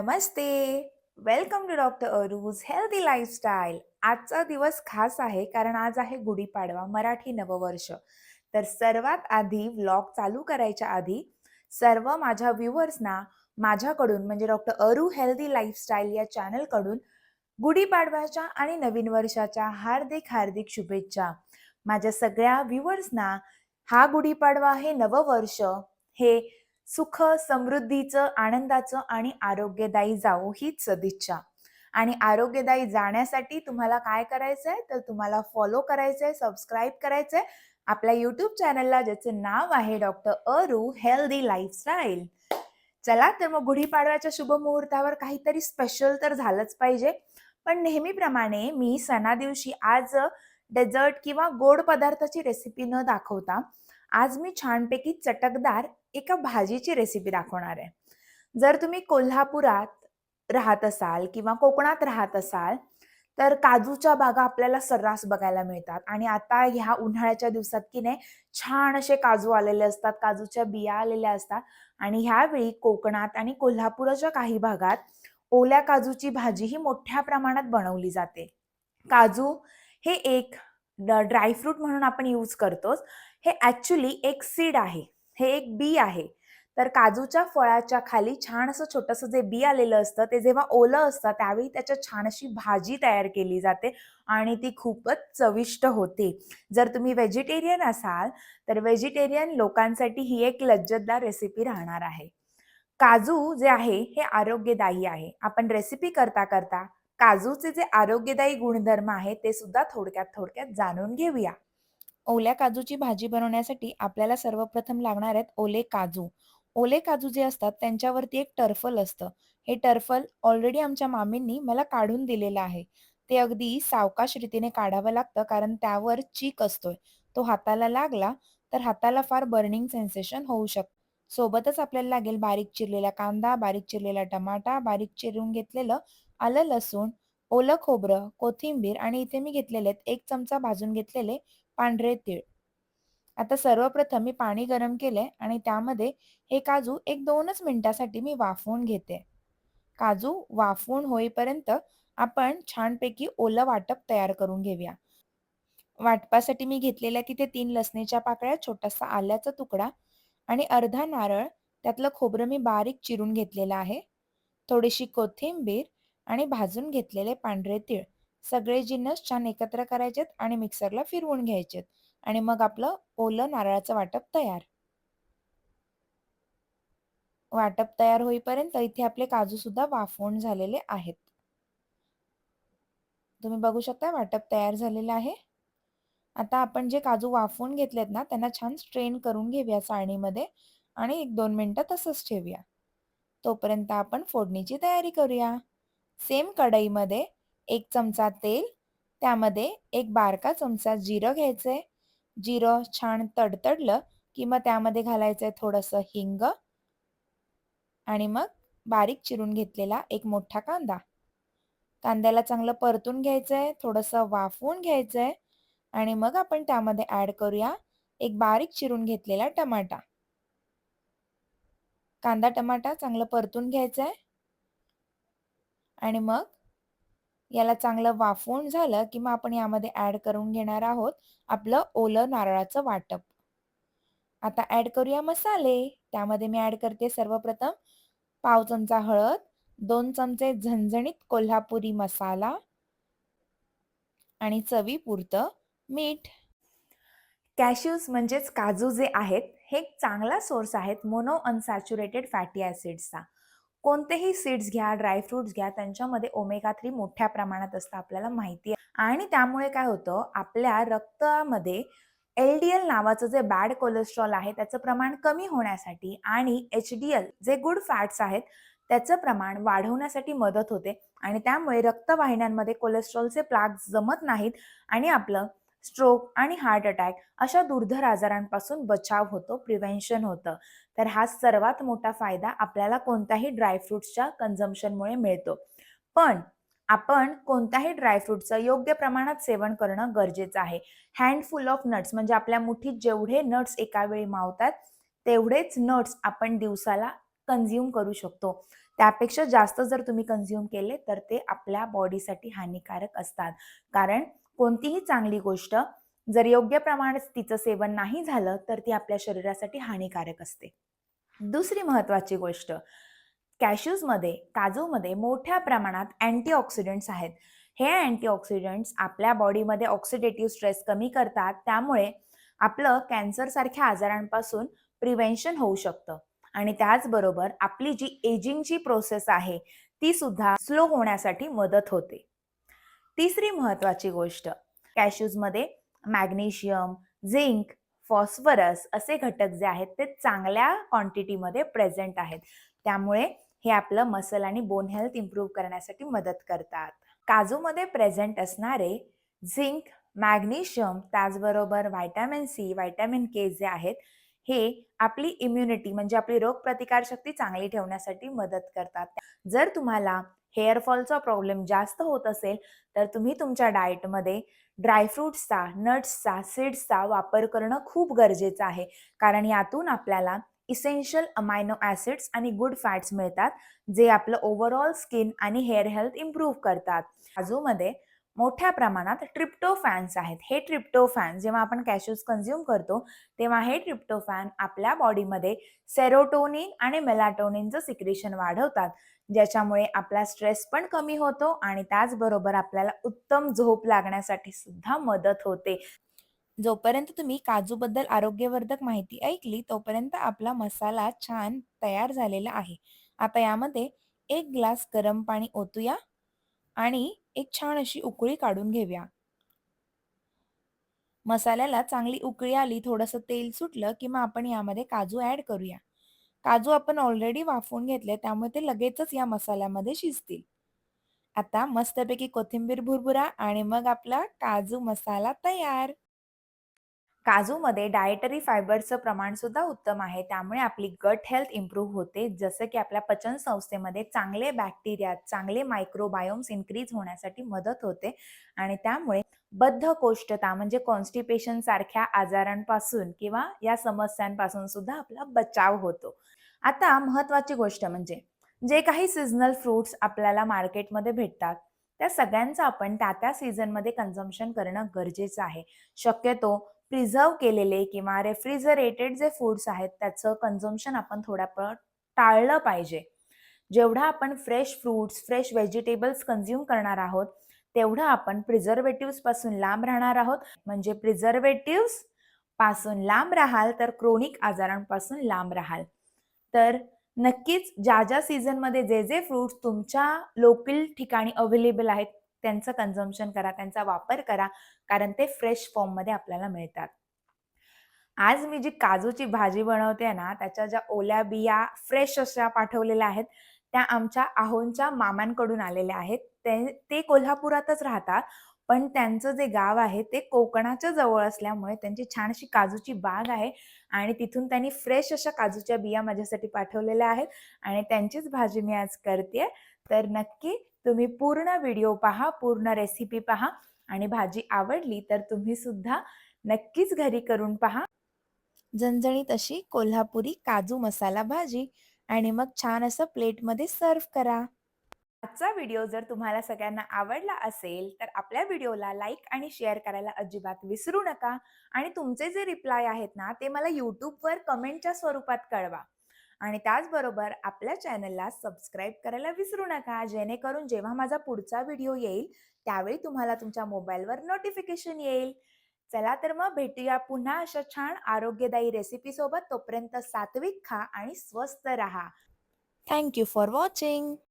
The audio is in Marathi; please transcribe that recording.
Namaste. Welcome to doctor Arooj healthy lifestyle आजचा दिवस खास आहे कारण आज आहे गुढीपाडवा मराठी नववर्ष. तर सर्वात आधी व्लॉग चालू करायच्या आधी सर्व माझ्या व्ह्युअर्सना माझ्याकडून म्हणजे डॉक्टर अरू हेल्दी लाईफस्टाईल या चॅनलकडून गुढीपाडव्याच्या आणि नवीन वर्षाच्या हार्दिक हार्दिक शुभेच्छा. माझ्या सगळ्या व्ह्युअर्सना हा गुढीपाडवा हे नववर्ष हे सुख समृद्धीचं आनंदाचं आणि आरोग्यदायी जावो हीच सदिच्छा. आणि आरोग्यदायी जाण्यासाठी तुम्हाला काय करायचं आहे तर तुम्हाला फॉलो करायचं आहे सबस्क्राईब करायचं आहे आपल्या यूट्यूब चॅनलला ज्याचं नाव आहे डॉक्टर अरू हेल्दी लाईफस्टाईल चला तर मग गुढीपाडव्याच्या शुभ मुहूर्तावर काहीतरी स्पेशल तर झालंच पाहिजे. पण नेहमीप्रमाणे मी सणा दिवशी आज डेझर्ट किंवा गोड पदार्थाची रेसिपी न दाखवता आज मी छानपैकी चटकदार एका भाजीची रेसिपी दाखवणार आहे. जर तुम्ही कोल्हापुरात राहत असाल किंवा कोकणात राहत असाल तर काजूच्या बागा आपल्याला सर्रास बघायला मिळतात. आणि आता ह्या उन्हाळ्याच्या दिवसात की नाही छान असे काजू आलेले असतात काजूच्या बिया आलेल्या असतात. आणि ह्यावेळी कोकणात आणि कोल्हापुराच्या काही भागात ओल्या काजूची भाजी ही मोठ्या प्रमाणात बनवली जाते. काजू हे एक ड्रायफ्रूट म्हणून आपण यूज करतोच. हे ॲक्च्युली एक सीड आहे. हे एक बी आहे. तर काजूच्या फळाच्या खाली छान असं छोटंसं जे बी आलेलं असतं ते जेव्हा ओलं असतं त्यावेळी त्याच्या छान अशी भाजी तयार केली जाते आणि ती खूपच चविष्ट होते. जर तुम्ही व्हेजिटेरियन असाल तर व्हेजिटेरियन लोकांसाठी ही एक लज्जतदार रेसिपी राहणार आहे. काजू जे आहे हे आरोग्यदायी आहे. आपण रेसिपी करता करता काजूचे जे आरोग्यदायी गुणधर्म आहेत ते सुद्धा थोडक्यात थोडक्यात जाणून घेऊया. ओल्या काजूची भाजी बनवण्यासाठी आपल्याला सर्वप्रथम लागणार आहेत ओले काजू. ओले काजू जे असतात त्यांच्यावरती एक टर्फल असतं. हे टर्फल ऑलरेडी आमच्या मामींनी मला काढून दिलेलं आहे. ते अगदी सावकाश रीतीने काढावं लागतं कारण त्यावर चीक असतोय. तो हाताला लागला तर हाताला फार बर्निंग सेन्सेशन होऊ शकतं सोबतच आपल्याला लागेल बारीक चिरलेला कांदा बारीक चिरलेला टमाटा बारीक चिरून घेतलेलं आलं लसूण ओलं खोबरं कोथिंबीर आणि इथे मी घेतलेले आहेत. एक चमचा भाजून घेतलेले पांढरे तीळ. आता सर्वप्रथम मी पाणी गरम केलंय आणि त्यामध्ये हे काजू एक दोनच मिनिटासाठी मी वाफवून घेते. काजू वाफवून होईपर्यंत आपण छानपैकी ओलं वाटप तयार करून घेऊया. वाटपासाठी मी घेतलेल्या तिथे तीन लसणीच्या पाकळ्या छोटासा आल्याचा तुकडा आणि अर्धा नारळ. त्यातलं खोबरं मी बारीक चिरून घेतलेलं आहे. थोडीशी कोथिंबीर आणि भाजून घेतलेले पांढरे तीळ सगळे जिन्नस छान एकत्र करायचेत आणि मिक्सरला फिरवून घ्यायचेत आणि मग आपलं ओलं नारळाचं वाटप तयार. वाटप तयार होईपर्यंत इथे आपले काजू सुद्धा वाफवून झालेले आहेत. तुम्ही बघू शकता वाटप तयार झालेलं आहे. आता आपण जे काजू वाफवून घेतलेत ना त्यांना छान स्ट्रेन करून घेऊया साळणीमध्ये आणि एक दोन मिनटं तसंच ठेवूया. तोपर्यंत आपण फोडणीची तयारी करूया. सेम कढईमध्ये एक चमचा तेल त्यामध्ये एक बारका चमचा जिरं घ्यायचं आहे जिरं छान तडतडलं की मग त्यामध्ये घालायचं आहे थोडंसं हिंग आणि मग बारीक चिरून घेतलेला एक मोठा कांदा. कांद्याला चांगलं परतून घ्यायचं आहे थोडंसं वाफवून घ्यायचं आहे आणि मग आपण त्यामध्ये ॲड करूया एक बारीक चिरून घेतलेला टमाटा. कांदा टमाटा चांगलं परतून घ्यायचं आहे आणि मग याला चांगलं वाफवून झालं की मग आपण यामध्ये ॲड करून घेणार आहोत आपलं ओलं नारळाचं वाटप. आता ॲड करूया मसाले. त्यामध्ये मी ॲड करते सर्वप्रथम पाव चमचा हळद दोन चमचे झणझणीत कोल्हापुरी मसाला आणि चवीपुरतं मीठ. कॅश्यूज म्हणजेच काजू जे आहेत हे एक चांगला सोर्स आहेत मोनो अनसॅच्युरेटेड फॅटी ॲसिड्सचा कोणतेही सीड्स घ्या ड्रायफ्रुट्स घ्या त्यांच्यामध्ये ओमेगा थ्री मोठ्या प्रमाणात असतं आपल्याला माहिती आहे. आणि त्यामुळे काय होतं आपल्या रक्तामध्ये एल डी एल नावाचं जे बॅड कोलेस्ट्रॉल आहे त्याचं प्रमाण कमी होण्यासाठी आणि एच डी एल जे गुड फॅट्स आहेत त्याचं प्रमाण वाढवण्यासाठी मदत होते. आणि त्यामुळे रक्तवाहिन्यांमध्ये कोलेस्ट्रॉलचे प्लाग जमत नाहीत आणि आपलं स्ट्रोक आणि हार्ट अटॅक अशा दुर्धर आजारांपासून बचाव होतो प्रिव्हेन्शन होतं. तर हा सर्वात मोठा फायदा आपल्याला कोणत्याही ड्रायफ्रुट्सच्या कन्झम्पनमुळे मिळतो. पण आपण कोणत्याही ड्रायफ्रूटचं योग्य प्रमाणात सेवन करणं गरजेचं आहे. हँडफुल ऑफ नट्स म्हणजे आपल्या मुठीत जेवढे नट्स एका वेळी मावतात तेवढेच नट्स आपण दिवसाला कन्झ्युम करू शकतो. त्यापेक्षा जास्त जर तुम्ही कन्झ्युम केले तर ते आपल्या बॉडीसाठी हानिकारक असतात. कारण कोणतीही चांगली गोष्ट जर योग्य प्रमाणात तिचं सेवन नाही झालं तर ती आपल्या शरीरासाठी हानिकारक असते. दुसरी महत्त्वाची गोष्ट कॅश्यूजमध्ये काजूमध्ये मोठ्या प्रमाणात अँटीऑक्सिडंट्स आहेत. हे अँटीऑक्सिडंट्स आपल्या बॉडीमध्ये ऑक्सिडेटिव्ह स्ट्रेस कमी करतात त्यामुळे आपलं कॅन्सरसारख्या आजारांपासून प्रिव्हेन्शन होऊ शकतं. आणि त्याचबरोबर आपली जी एजिंगची प्रोसेस आहे ती सुद्धा स्लो होण्यासाठी मदत होते. तिसरी महत्त्वाची गोष्ट कॅश्यूजमध्ये मॅग्नेशियम झिंक फॉस्फरस असे घटक जे आहेत ते चांगल्या क्वांटिटीमध्ये प्रेझेंट आहेत. त्यामुळे हे आपलं मसल आणि बोन हेल्थ इम्प्रूव्ह करण्यासाठी मदत करतात. काजूमध्ये प्रेझेंट असणारे झिंक मॅग्नेशियम त्याचबरोबर व्हायटॅमिन सी व्हायटॅमिन के जे आहेत हे आपली इम्युनिटी म्हणजे आपली रोगप्रतिकारशक्ती चांगली ठेवण्यासाठी मदत करतात. जर तुम्हाला हेअरफॉलचा प्रॉब्लेम जास्त होत असेल तर तुम्ही तुमच्या डाएटमध्ये ड्रायफ्रूट्सचा नट्सचा सीड्सचा वापर करणं खूप गरजेचं आहे. कारण यातून आपल्याला इसेन्शियल अमायनो ॲसिड्स आणि गुड फॅट्स मिळतात जे आपलं ओव्हरऑल स्किन आणि हेअर हेल्थ इम्प्रूव्ह करतात. काजूमध्ये मोठ्या प्रमाणात ट्रिप्टोफॅन्स आहेत. हे ट्रिप्टोफॅन जेव्हा आपण कॅश्यूज कन्झ्युम करतो तेव्हा हे ट्रिप्टोफॅन आपल्या बॉडीमध्ये सेरोटोनिन आणि मेलाटोनिनचं सिक्रेशन वाढवतात ज्याच्यामुळे आपला स्ट्रेस पण कमी होतो आणि त्याचबरोबर आपल्याला उत्तम झोप लागण्यासाठी सुद्धा मदत होते. जोपर्यंत तुम्ही काजूबद्दल आरोग्यवर्धक माहिती ऐकली तोपर्यंत आपला मसाला छान तयार झालेला आहे. आता यामध्ये एक ग्लास गरम पाणी ओतूया. आणि एक छान अशी उकळी काढून घेऊया. मसाल्याला चांगली उकळी आली थोडंसं तेल सुटलं की मग आपण यामध्ये काजू ॲड करूया. काजू आपण ऑलरेडी वाफवून घेतले त्यामुळे ते लगेचच या मसाल्यामध्ये शिजतील. आता मस्तपैकी कोथिंबीर भुरभुरा आणि मग आपला काजू मसाला तयार. काजूमध्ये डायटरी फायबरचं प्रमाण सुद्धा उत्तम आहे. त्यामुळे आपली गट हेल्थ इम्प्रूव्ह होते. जसं की आपल्या पचन संस्थेमध्ये चांगले बॅक्टेरिया चांगले मायक्रोबायोम्स इन्क्रीज होण्यासाठी मदत होते. आणि त्यामुळे बद्धकोष्ठता म्हणजे कॉन्स्टिपेशन सारख्या आजारांपासून किंवा या समस्यांपासून सुद्धा आपला बचाव होतो. आता महत्वाची गोष्ट म्हणजे जे काही सिजनल फ्रूट्स आपल्याला मार्केटमध्ये भेटतात त्या सगळ्यांचं आपण त्या त्या सीझनमध्ये कन्झम्पन करणं गरजेचं आहे. शक्यतो प्रिझर्व केलेले किंवा रेफ्रिजरेटेड जे फूड्स आहेत त्याचं कन्झम्पन आपण थोड्या टाळलं पाहिजे. जेवढा आपण fresh fruits fresh vegetables consume करणार आहोत तेवढं आपण प्रिझर्वेटिव्सपासून लांब राहणार आहोत. म्हणजे प्रिझर्वेटिव्सपासून लांब राहाल तर क्रोनिक आजारांपासून लांब राहाल. तर नक्कीच ज्या ज्या सीझनमध्ये जे जे फ्रूट्स तुमच्या लोकल ठिकाणी अवेलेबल आहेत त्यांचं कन्झम्पन करा त्यांचा वापर करा कारण ते फ्रेश फॉर्ममध्ये आपल्याला मिळतात. आज मी जी काजूची भाजी बनवते ना त्याच्या ज्या ओल्या बिया फ्रेश अशा पाठवलेल्या आहेत त्या आमच्या आहोंच्या मामांकडून आलेल्या आहेत. ते ते कोल्हापुरातच राहतात पण त्यांचं जे गाव आहे ते कोकणाच्या जवळ असल्यामुळे त्यांची छानशी काजूची बाग आहे आणि तिथून त्यांनी फ्रेश अशा काजूच्या बिया माझ्यासाठी पाठवलेल्या आहेत आणि त्यांचीच भाजी मी आज करते तर नक्की तुम्ही पूर्ण व्हिडिओ पहा पूर्ण रेसिपी पहा आणि भाजी आवडली तर तुम्ही सुद्धा नक्कीच घरी करून पहा. झणझणीत अशी कोल्हापुरी काजू मसाला भाजी आणि मग छान असं प्लेटमध्ये सर्व करा. आजचा व्हिडिओ जर तुम्हाला सगळ्यांना आवडला असेल तर आपल्या व्हिडिओला लाईक आणि शेअर करायला अजिबात विसरू नका. आणि तुमचे जे रिप्लाय आहेत ना ते मला यूट्यूबवर कमेंटच्या स्वरूपात कळवा. आणि त्याचबरोबर आपल्या चॅनलला सबस्क्राईब करायला विसरू नका. जेणेकरून जेव्हा माझा पुढचा व्हिडिओ येईल त्यावेळी तुम्हाला तुमच्या मोबाईलवर नोटिफिकेशन येईल. चला तर मग भेटूया पुन्हा अशा छान आरोग्यदायी रेसिपी सोबत. तोपर्यंत सात्विक खा आणि स्वस्त राहा. Thank you for watching